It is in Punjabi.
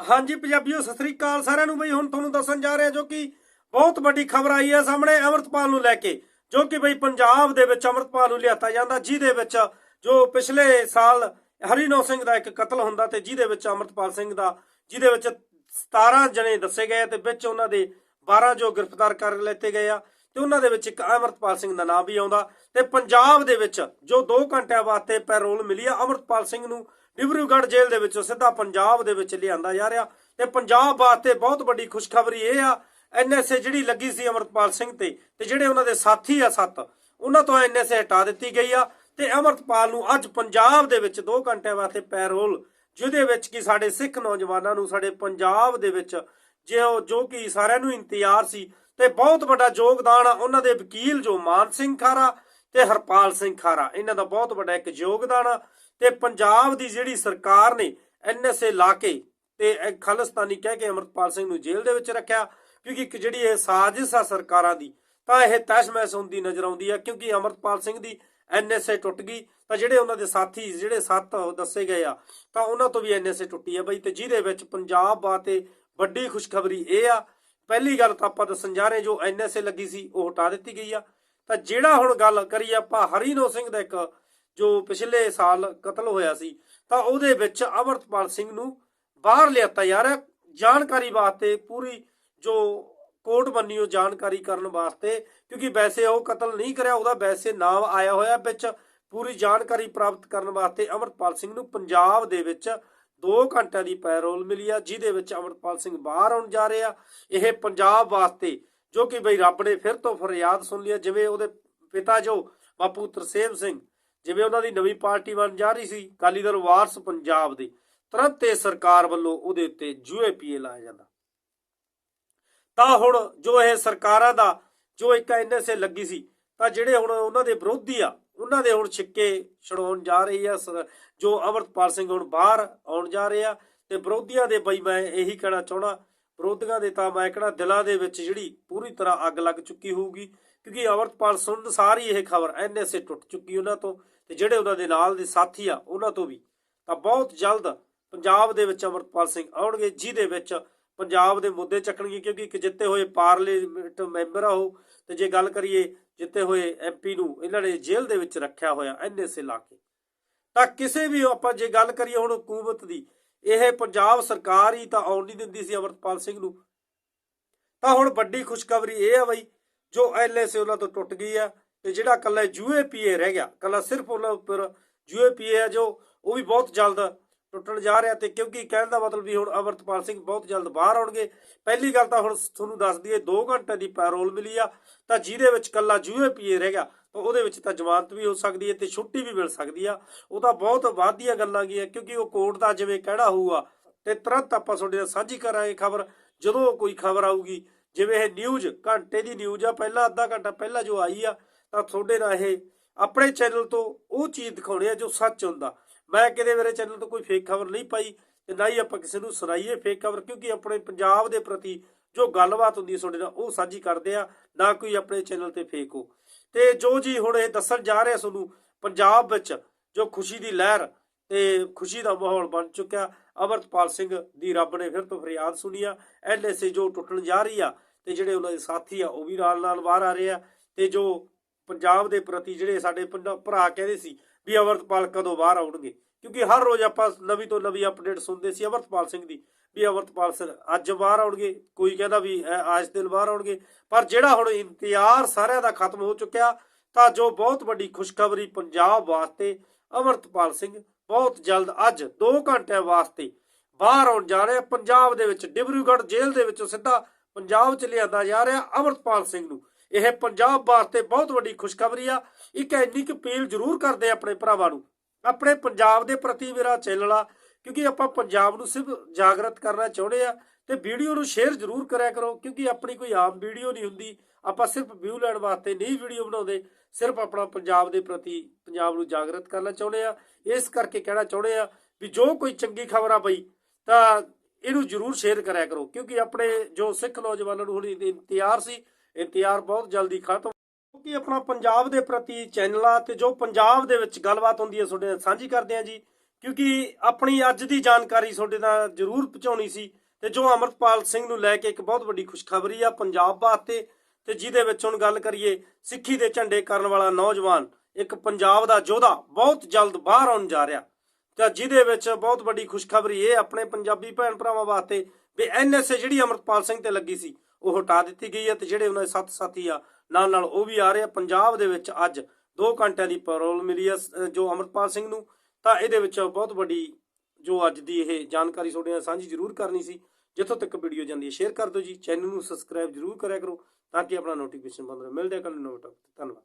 ਹਾਂਜੀ ਪੰਜਾਬੀਓ, ਸਤਿ ਸ੍ਰੀ ਅਕਾਲ ਸਾਰਿਆਂ ਨੂੰ। ਬਈ ਹੁਣ ਤੁਹਾਨੂੰ ਦੱਸਣ ਜਾ ਰਿਹਾ ਜੋ ਕਿ ਬਹੁਤ ਵੱਡੀ ਖਬਰ ਆਈ ਹੈ ਸਾਹਮਣੇ ਅਮਰਤਪਾਲ ਨੂੰ ਲੈ ਕੇ, ਜੋ ਕਿ ਬਈ ਪੰਜਾਬ ਦੇ ਵਿੱਚ ਅਮਰਤਪਾਲ ਨੂੰ ਲਿਆਤਾ ਜਾਂਦਾ, ਜਿਹਦੇ ਵਿੱਚ ਜੋ ਪਿਛਲੇ ਸਾਲ ਹਰੀਨੋ ਸਿੰਘ ਦਾ ਇੱਕ ਕਤਲ ਹੁੰਦਾ ਤੇ ਜਿਹਦੇ ਵਿੱਚ ਅਮਰਤਪਾਲ ਸਿੰਘ ਦਾ, ਜਿਹਦੇ ਵਿੱਚ 17 ਜਣੇ ਦੱਸੇ ਗਏ ਤੇ ਵਿੱਚ ਉਹਨਾਂ ਦੇ 12 ਜੋ ਗ੍ਰਿਫਤਾਰ ਕਰ ਲਿੱਤੇ ਗਏ ਆ ਤੇ ਉਹਨਾਂ ਦੇ ਵਿੱਚ ਇੱਕ ਅਮਰਤਪਾਲ ਸਿੰਘ ਦਾ ਨਾਮ ਵੀ ਆਉਂਦਾ ਤੇ ਪੰਜਾਬ ਦੇ ਵਿੱਚ ਜੋ 2 ਘੰਟਿਆਂ ਵਾਸਤੇ ਪੈਰੋਲ ਮਿਲੀ ਆ, ਅਮਰਤਪਾਲ ਸਿੰਘ ਨੂੰ ਡਿਬਰੂਗੜ੍ਹ ਜੇਲ੍ਹ ਦੇ ਵਿੱਚੋਂ ਸਿੱਧਾ ਪੰਜਾਬ ਦੇ ਵਿੱਚ ਲਿਆਂਦਾ ਜਾ ਰਿਹਾ ਤੇ ਪੰਜਾਬ ਵਾਸਤੇ ਬਹੁਤ ਵੱਡੀ ਖੁਸ਼ਖਬਰੀ ਇਹ ਆ ਐਨਐਸਏ ਜਿਹੜੀ ਲੱਗੀ ਸੀ ਅਮਰਤਪਾਲ ਸਿੰਘ ਤੇ ਤੇ ਜਿਹੜੇ ਉਹਨਾਂ ਦੇ ਸਾਥੀ ਆ ਸੱਤ, ਉਹਨਾਂ ਤੋਂ ਐਨਐਸਏ ਹਟਾ ਦਿੱਤੀ ਗਈ ਆ ਤੇ ਅਮਰਤਪਾਲ ਨੂੰ ਅੱਜ ਪੰਜਾਬ ਦੇ ਵਿੱਚ 2 ਘੰਟਿਆਂ ਵਾਸਤੇ ਪੈਰੋਲ, ਜਿਹਦੇ ਵਿੱਚ ਕਿ ਸਾਡੇ ਸਿੱਖ ਨੌਜਵਾਨਾਂ ਨੂੰ, ਸਾਡੇ ਪੰਜਾਬ ਦੇ ਵਿੱਚ ਜੋ ਜੋ ਕਿ ਸਾਰਿਆਂ ਨੂੰ ਇੰਤਜ਼ਾਰ ਸੀ ਤੇ ਬਹੁਤ ਵੱਡਾ ਯੋਗਦਾਨ ਆ ਉਹਨਾਂ ਦੇ ਵਕੀਲ ਜੋ ਮਾਨ ਸਿੰਘ ਖਾਰਾ ਤੇ ਹਰਪਾਲ ਸਿੰਘ ਖਾਰਾ। ਇਹਨਾਂ ਦਾ ਬਹੁਤ ਵੱਡਾ ਇੱਕ ਯੋਗਦਾਨ ਆ ਤੇ ਪੰਜਾਬ ਦੀ ਜਿਹੜੀ ਸਰਕਾਰ ਨੇ ਐਨਐਸਏ ਲਾ ਕੇ ਤੇ ਇਹ ਖਾਲਿਸਤਾਨੀ ਕਹਿ ਕੇ ਅਮਰਪਾਲ ਸਿੰਘ ਨੂੰ ਜੇਲ੍ਹ ਦੇ ਵਿੱਚ ਰੱਖਿਆ, ਕਿਉਂਕਿ ਇੱਕ ਜਿਹੜੀ ਇਹ ਸਾਜ਼ਿਸ਼ ਆ ਸਰਕਾਰਾਂ ਦੀ, ਤਾਂ ਇਹ ਤਹਿਸ-ਮਹਿਸ ਹੁੰਦੀ ਨਜ਼ਰ ਆਉਂਦੀ ਆ, ਕਿਉਂਕਿ ਅਮਰਪਾਲ ਸਿੰਘ ਦੀ ਐਨਐਸਏ ਟੁੱਟ ਗਈ, ਤਾਂ ਜਿਹੜੇ ਉਹਨਾਂ ਦੇ ਸਾਥੀ, ਜਿਹੜੇ ਸੱਤ ਦੱਸੇ ਗਏ ਆ, ਤਾਂ ਉਹਨਾਂ ਤੋਂ ਵੀ ਐਨਐਸਏ ਟੁੱਟੀ ਆ ਬਈ ਤੇ ਜਿਹਦੇ ਵਿੱਚ ਪੰਜਾਬ ਬਾਤੇ ਵੱਡੀ ਖੁਸ਼ਖਬਰੀ ਇਹ ਆ। ਪਹਿਲੀ ਗੱਲ ਤਾਂ ਆਪਾਂ ਦੱਸਣ ਜਾ ਰਹੇ ਜੋ ਐਨਐਸਏ ਲੱਗੀ ਸੀ, ਉਹ ਹਟਾ ਦਿੱਤੀ ਗਈ ਆ। ਤਾਂ ਜਿਹੜਾ ਹੁਣ ਗੱਲ ਕਰੀਏ ਆਪਾਂ ਹਰੀਨੋ ਸਿੰਘ ਦਾ ਇੱਕ, ਜੋ ਪਿਛਲੇ ਸਾਲ ਕਤਲ ਹੋਇਆ ਸੀ, ਤਾਂ ਉਹਦੇ ਵਿੱਚ ਅਮਰਤਪਾਲ ਸਿੰਘ ਨੂੰ ਬਾਹਰ ਲਿਆਤਾ ਜਾ ਰਿਹਾ। ਜਾਣਕਾਰੀ ਵਾਸਤੇ ਪੂਰੀ ਜੋ ਕੋਰਟ ਬੰਨੀ ਉਹ ਜਾਣਕਾਰੀ ਕਰਨ ਵਾਸਤੇ, ਕਿਉਂਕਿ ਵੈਸੇ ਉਹ ਕਤਲ ਨਹੀਂ ਕਰਿਆ, ਉਹਦਾ ਵੈਸੇ ਨਾਮ ਆਇਆ ਹੋਇਆ ਵਿੱਚ। ਪੂਰੀ ਜਾਣਕਾਰੀ ਪ੍ਰਾਪਤ ਕਰਨ ਵਾਸਤੇ ਅਮਰਤਪਾਲ ਸਿੰਘ ਨੂੰ ਪੰਜਾਬ ਦੇ ਵਿੱਚ 2 ਘੰਟਿਆਂ ਦੀ ਪੈਰੋਲ ਮਿਲੀ ਆ, ਜਿਹਦੇ ਵਿੱਚ ਅਮਰਤਪਾਲ ਸਿੰਘ ਬਾਹਰ ਆਉਣ ਜਾ ਰਹੇ। ਆ ਇਹ ਪੰਜਾਬ ਵਾਸਤੇ ਜੋ ਕਿ ਬਈ ਰੱਬ ਨੇ ਫਿਰ ਤੋਂ ਫਰਿਆਦ ਸੁਣ ਲਿਆ ਜਿਵੇਂ ਉਹਦੇ ਪਿਤਾ ਜੋ ਬਾਪੂ ਤਰਸੇਮ ਸਿੰਘ, ਜਿਵੇਂ ਉਹਨਾਂ ਦੀ ਨਵੀਂ ਪਾਰਟੀ ਬਣ ਜਾ ਰਹੀ ਸੀ, ਅਕਾਲੀ ਦਲ ਵਾਰਸ ਪੰਜਾਬ ਦੇ, ਤੁਰੰਤ ਇਹ ਸਰਕਾਰ ਵੱਲੋਂ ਉਹਦੇ ਉੱਤੇ ਯੂਏਪੀਏ ਲਾਇਆ ਜਾਂਦਾ। ਤਾਂ ਹੁਣ ਜੋ ਇਹ ਸਰਕਾਰਾਂ ਦਾ, ਜੋ ਇੱਕ ਐਨਐਸਏ ਲੱਗੀ ਸੀ, ਤਾਂ ਜਿਹੜੇ ਹੁਣ ਉਹਨਾਂ ਦੇ ਵਿਰੋਧੀ ਆ, ਉਹਨਾਂ ਦੇ ਹੁਣ ਛਿੱਕੇ ਛਡਾਉਣ ਜਾ ਰਹੀ ਆ ਜੋ ਅਮਰਤਪਾਲ ਸਿੰਘ ਹੁਣ ਬਾਹਰ ਆਉਣ ਜਾ ਰਹੇ ਆ, ਤੇ ਵਿਰੋਧੀਆਂ ਦੇ ਬਈ ਮੈਂ ਇਹੀ ਕਹਿਣਾ ਚਾਹਣਾ ਵਿਰੋਧੀਆਂ ਦੇ ਤਾਂ ਮੈਂ ਕਹਿਣਾ ਦਿਲਾਂ ਦੇ ਵਿੱਚ ਜਿਹੜੀ ਪੂਰੀ ਤਰ੍ਹਾਂ ਅੱਗ ਲੱਗ ਚੁੱਕੀ ਹੋਊਗੀ, ਕਿਉਂਕਿ ਅਮਰਤਪਾਲ ਸੁਣਨ ਸਾਰੀ ਇਹ ਖਬਰ ਐਨਐਸਏ ਟੁੱਟ ਚੁੱਕੀ ਉਹਨਾਂ ਤੋਂ ਤੇ ਜਿਹੜੇ ਉਹਨਾਂ ਦੇ ਨਾਲ ਦੇ ਸਾਥੀ ਆ, ਉਹਨਾਂ ਤੋਂ ਵੀ। ਤਾਂ ਬਹੁਤ ਜਲਦ ਪੰਜਾਬ ਦੇ ਵਿੱਚ ਅਮਰਤਪਾਲ ਸਿੰਘ ਆਉਣਗੇ, ਜਿਹਦੇ ਵਿੱਚ ਪੰਜਾਬ ਦੇ ਮੁੱਦੇ ਚੱਕਣਗੇ, ਕਿਉਂਕਿ ਇੱਕ ਜਿੱਤੇ ਹੋਏ ਪਾਰਲੀਮੈਂਟ ਮੈਂਬਰ ਆ ਉਹ, ਤੇ ਜੇ ਗੱਲ ਕਰੀਏ ਜਿੱਤੇ ਹੋਏ ਐਮਪੀ ਨੂੰ, ਇਹਨਾਂ ਨੇ ਜੇਲ੍ਹ ਦੇ ਵਿੱਚ ਰੱਖਿਆ ਹੋਇਆ ਐਨਐਸਏ ਲਾ ਕੇ। ਤਾਂ ਕਿਸੇ ਵੀ ਆਪਾਂ ਜੇ ਗੱਲ ਕਰੀਏ ਹੁਣ ਹਕੂਮਤ ਦੀ ਇਹ ਪੰਜਾਬ ਸਰਕਾਰ ਹੀ ਤਾਂ ਆਉਣ ਨਹੀਂ ਦਿੰਦੀ ਸੀ ਅਮਰਤਪਾਲ ਸਿੰਘ ਨੂੰ। ਤਾਂ ਹੁਣ ਵੱਡੀ ਖੁਸ਼ਖਬਰੀ ਇਹ ਆ ਬਈ, ਜੋ ਐਲਐਸਏ ਉਹਨਾਂ ਤੋਂ ਟੁੱਟ ਗਈ ਆ ਤੇ ਜਿਹੜਾ ਕੱਲਾ ਯੂਏਪੀਏ ਰਹਿ ਗਿਆ ਕੱਲਾ ਸਿਰਫ ਉਹਨਾਂ ਉੱਪਰ ਯੂਏਪੀਏ ਆ ਜੋ, ਉਹ ਵੀ ਬਹੁਤ ਜਲਦ ਟੁੱਟਣ ਜਾ ਰਿਹਾ ਤੇ ਕਿਉਂਕਿ ਕਹਿਣ ਦਾ ਮਤਲਬ ਵੀ ਹੁਣ ਅਮਰਤਪਾਲ ਸਿੰਘ ਬਹੁਤ ਜਲਦ ਬਾਹਰ ਆਉਣਗੇ। ਪਹਿਲੀ ਗੱਲ ਤਾਂ ਹੁਣ ਤੁਹਾਨੂੰ ਦੱਸ ਦਈਏ 2 ਘੰਟੇ ਦੀ ਪੈਰੋਲ ਮਿਲੀ ਆ, ਤਾਂ ਜਿਹਦੇ ਵਿੱਚ ਕੱਲਾ ਯੂਏਪੀਏ ਰਹਿ ਗਿਆ ਤਾਂ ਉਹਦੇ ਵਿੱਚ ਤਾਂ ਜ਼ਮਾਨਤ ਵੀ ਹੋ ਸਕਦੀ ਹੈ ਤੇ ਛੁੱਟੀ ਵੀ ਮਿਲ ਸਕਦੀ ਆ। ਉਹ ਤਾਂ ਬਹੁਤ ਵਾਧੀਆਂ ਗੱਲਾਂ ਗਈਆਂ ਕਿਉਂਕਿ ਉਹ ਕੋਰਟ ਦਾ ਜਿਵੇਂ ਕਹਿਣਾ ਹੋਊਗਾ, ਤੇ ਤੁਰੰਤ ਆਪਾਂ ਤੁਹਾਡੇ ਨਾਲ ਸਾਂਝੀ ਕਰਾਂਗੇ ਖਬਰ, ਜਦੋਂ ਕੋਈ ਖਬਰ ਆਊਗੀ। ਜਿਵੇਂ ਇਹ ਨਿਊਜ਼, ਘੰਟੇ ਦੀ ਨਿਊਜ਼ ਆ, ਪਹਿਲਾਂ ਅੱਧਾ ਘੰਟਾ ਪਹਿਲਾਂ ਜੋ ਆਈ ਆ, ਤਾਂ ਤੁਹਾਡੇ ਨਾਲ ਇਹ ਆਪਣੇ ਚੈਨਲ ਤੋਂ ਉਹ ਚੀਜ਼ ਦਿਖਾਉਣੀ ਆ ਜੋ ਸੱਚ ਹੁੰਦਾ। ਮੈਂ ਕਿਤੇ ਮੇਰੇ ਚੈਨਲ ਤੋਂ ਕੋਈ ਫੇਕ ਖਬਰ ਨਹੀਂ ਪਾਈ, ਤੇ ਨਾ ਹੀ ਆਪਾਂ ਕਿਸੇ ਨੂੰ ਸੁਣਾਈਏ ਫੇਕ ਖਬਰ, ਕਿਉਂਕਿ ਆਪਣੇ ਪੰਜਾਬ ਦੇ ਪ੍ਰਤੀ ਜੋ ਗੱਲਬਾਤ ਹੁੰਦੀ ਹੈ ਤੁਹਾਡੇ ਨਾਲ, ਉਹ ਸਾਂਝੀ ਕਰਦੇ ਆ, ਨਾ ਕੋਈ ਆਪਣੇ ਚੈਨਲ ਤੇ ਫੇਕ ਹੋ। ਤੇ ਜੋ ਜੀ ਹੁਣ ਇਹ ਦੱਸਣ ਜਾ ਰਿਹਾ ਤੁਹਾਨੂੰ, ਪੰਜਾਬ ਵਿੱਚ ਜੋ ਖੁਸ਼ੀ ਦੀ ਲਹਿਰ ਤੇ ਖੁਸ਼ੀ ਦਾ ਮਾਹੌਲ ਬਣ ਚੁੱਕਿਆ, ਅਮਰਤਪਾਲ ਸਿੰਘ ਦੀ ਰੱਬ ਨੇ ਫਿਰ ਤੋਂ ਫਰਿਆਦ ਸੁਣੀ ਆ ਐਨਐਸਏ ਜੋ ਟੁੱਟਣ ਜਾ ਰਹੀ ਆ, ਤੇ ਜਿਹੜੇ ਉਹਨਾਂ ਦੇ ਸਾਥੀ ਆ, ਉਹ ਵੀ ਨਾਲ ਨਾਲ ਬਾਹਰ ਆ ਰਹੇ ਆ, ਤੇ ਜੋ ਪੰਜਾਬ ਦੇ ਪ੍ਰਤੀ ਜਿਹੜੇ ਸਾਡੇ ਪੰਜਾ- ਭਰਾ ਕਹਿੰਦੇ ਸੀ ਵੀ ਅਮਰਤਪਾਲ ਕਦੋਂ ਬਾਹਰ ਆਉਣਗੇ। ਕਿਉਂਕਿ ਹਰ ਰੋਜ਼ ਆਪਾਂ ਨਵੀਂ ਤੋਂ ਨਵੀਂ ਅਪਡੇਟ ਸੁਣਦੇ ਸੀ ਅਮਰਤਪਾਲ ਸਿੰਘ ਦੀ ਵੀ ਅਮਰਤਪਾਲ ਸਿੰਘ ਅੱਜ ਬਾਹਰ ਆਉਣਗੇ, ਕੋਈ ਕਹਿੰਦਾ ਵੀ ਇਹ ਅੱਜ ਦਿਨ ਬਾਹਰ ਆਉਣਗੇ, ਪਰ ਜਿਹੜਾ ਹੁਣ ਇੰਤਜ਼ਾਰ ਸਾਰਿਆਂ ਦਾ ਖਤਮ ਹੋ ਚੁੱਕਿਆ, ਤਾਂ ਜੋ ਬਹੁਤ ਵੱਡੀ ਖੁਸ਼ਖਬਰੀ ਪੰਜਾਬ ਵਾਸਤੇ ਅਮਰਤਪਾਲ ਸਿੰਘ ਬਹੁਤ ਜਲਦ ਅੱਜ 2 ਘੰਟਿਆਂ ਵਾਸਤੇ ਬਾਹਰ ਆਉਣ ਜਾ ਰਿਹਾ। ਪੰਜਾਬ ਦੇ ਵਿੱਚ ਡਿਬਰੂਗੜ੍ਹ ਜੇਲ੍ਹ ਦੇ ਵਿੱਚੋਂ ਸਿੱਧਾ ਪੰਜਾਬ ਚ ਲਿਆਂਦਾ ਜਾ ਰਿਹਾ ਅਮਰਤਪਾਲ ਸਿੰਘ ਨੂੰ। ਇਹ ਪੰਜਾਬ ਵਾਸਤੇ ਬਹੁਤ ਵੱਡੀ ਖੁਸ਼ਖਬਰੀ ਆ। ਇੱਕ ਇੰਨੀ ਕੁ ਅਪੀਲ ਜ਼ਰੂਰ ਕਰਦੇ ਆਪਣੇ ਭਰਾਵਾਂ ਨੂੰ ਆਪਣੇ ਪੰਜਾਬ ਦੇ ਪ੍ਰਤੀ ਮੇਰਾ ਚੈਨਲ ਆ, ਕਿਉਂਕਿ ਆਪਾਂ ਪੰਜਾਬ ਨੂੰ ਸਿਰਫ ਜਾਗਰਤ ਕਰਨਾ ਚਾਹੁੰਦੇ ਆ, ਤੇ ਵੀਡੀਓ ਨੂੰ ਸ਼ੇਅਰ ਜ਼ਰੂਰ ਕਰਿਆ ਕਰੋ, ਕਿਉਂਕਿ ਆਪਣੀ ਕੋਈ ਆਮ ਵੀਡੀਓ ਨਹੀਂ ਹੁੰਦੀ, ਆਪਾਂ ਸਿਰਫ ਵਿਊ ਲੈਣ ਵਾਸਤੇ ਨਹੀਂ ਵੀਡੀਓ ਬਣਾਉਂਦੇ, ਸਿਰਫ ਆਪਣਾ ਪੰਜਾਬ ਦੇ ਪ੍ਰਤੀ, ਪੰਜਾਬ ਨੂੰ ਜਾਗਰਤ ਕਰਨਾ ਚਾਹੁੰਦੇ ਆ, ਇਸ ਕਰਕੇ ਕਹਿਣਾ ਚਾਹੁੰਦੇ ਆ ਵੀ ਜੋ ਕੋਈ ਚੰਗੀ ਖਬਰ ਆ ਬਈ, ਤਾਂ ਇਹਨੂੰ ਜ਼ਰੂਰ ਸ਼ੇਅਰ ਕਰਿਆ ਕਰੋ, ਕਿਉਂਕਿ ਆਪਣੇ ਜੋ ਸਿੱਖ ਨੌਜਵਾਨਾਂ ਨੂੰ ਹੁਣ ਇੰਤਜ਼ਾਰ ਸੀ ਇੰਤਜ਼ਾਰ ਬਹੁਤ ਜਲਦੀ ਖਤਮ ਕਿਉਂਕਿ ਆਪਣਾ ਪੰਜਾਬ ਦੇ ਪ੍ਰਤੀ ਚੈਨਲਾਂ ਤੇ ਜੋ ਪੰਜਾਬ ਦੇ ਵਿੱਚ ਗੱਲਬਾਤ ਹੁੰਦੀ ਹੈ, ਤੁਹਾਡੇ ਨਾਲ ਸਾਂਝੀ ਕਰਦੇ ਆ ਜੀ। ਕਿਉਂਕਿ ਆਪਣੀ ਅੱਜ ਦੀ ਜਾਣਕਾਰੀ ਤੁਹਾਡੇ ਨਾਲ ਜ਼ਰੂਰ ਪਹੁੰਚਾਉਣੀ ਸੀ ਤੇ ਜੋ ਅਮਰਤਪਾਲ ਸਿੰਘ ਨੂੰ ਲੈ ਕੇ ਇੱਕ ਬਹੁਤ ਵੱਡੀ ਖੁਸ਼ਖਬਰੀ ਆ ਪੰਜਾਬ ਵਾਸਤੇ, ਤੇ ਜਿਹਦੇ ਵਿੱਚ ਹੁਣ ਗੱਲ ਕਰੀਏ, ਸਿੱਖੀ ਦੇ ਝੰਡੇ ਕਰਨ ਵਾਲਾ ਨੌਜਵਾਨ, ਇੱਕ ਪੰਜਾਬ ਦਾ ਯੋਧਾ ਬਹੁਤ ਜਲਦ ਬਾਹਰ ਆਉਣ ਜਾ ਰਿਹਾ। ਤਾਂ ਜਿਹਦੇ ਵਿੱਚ ਬਹੁਤ ਵੱਡੀ ਖੁਸ਼ਖਬਰੀ ਇਹ ਆਪਣੇ ਪੰਜਾਬੀ ਭੈਣ ਭਰਾਵਾਂ ਵਾਸਤੇ ਵੀ ਐਨਐਸਏ ਜਿਹੜੀ ਅਮਰਤਪਾਲ ਸਿੰਘ ਤੇ ਲੱਗੀ ਸੀ, ਉਹ ਹਟਾ ਦਿੱਤੀ ਗਈ ਹੈ ਤੇ ਜਿਹੜੇ ਉਹਨਾਂ ਦੇ ਸੱਤ ਸਾਥੀ ਆ ਨਾਲ ਨਾਲ ਉਹ ਵੀ ਆ ਰਿਹਾ ਪੰਜਾਬ ਦੇ ਵਿੱਚ ਅੱਜ 2 ਘੰਟਿਆਂ ਦੀ ਪੈਰੋਲ ਮਿਲੀ ਆ ਜੋ ਅਮਰਤਪਾਲ ਸਿੰਘ ਨੂੰ। ਤਾਂ ਇਹਦੇ ਵਿੱਚ ਬਹੁਤ ਵੱਡੀ ਜੋ ਅੱਜ ਦੀ ਇਹ ਜਾਣਕਾਰੀ ਤੁਹਾਡੇ ਨਾਲ ਸਾਂਝੀ ਜ਼ਰੂਰ ਕਰਨੀ ਸੀ। ਜਿੱਥੋਂ ਤੱਕ ਵੀਡੀਓ ਜਾਂਦੀ ਹੈ ਸ਼ੇਅਰ ਕਰ ਦਿਓ ਜੀ। ਚੈਨਲ ਨੂੰ ਸਬਸਕ੍ਰਾਈਬ ਜ਼ਰੂਰ ਕਰਿਆ ਕਰੋ, ਤਾਂ ਕਿ ਆਪਣਾ ਨੋਟੀਫਿਕੇਸ਼ਨ ਬੰਦ ਰਹੇ। ਮਿਲਦੇ ਹਾਂ ਕੱਲ ਨਵੇਂ ਟੌਪਿਕ ਧੰਨਵਾਦ।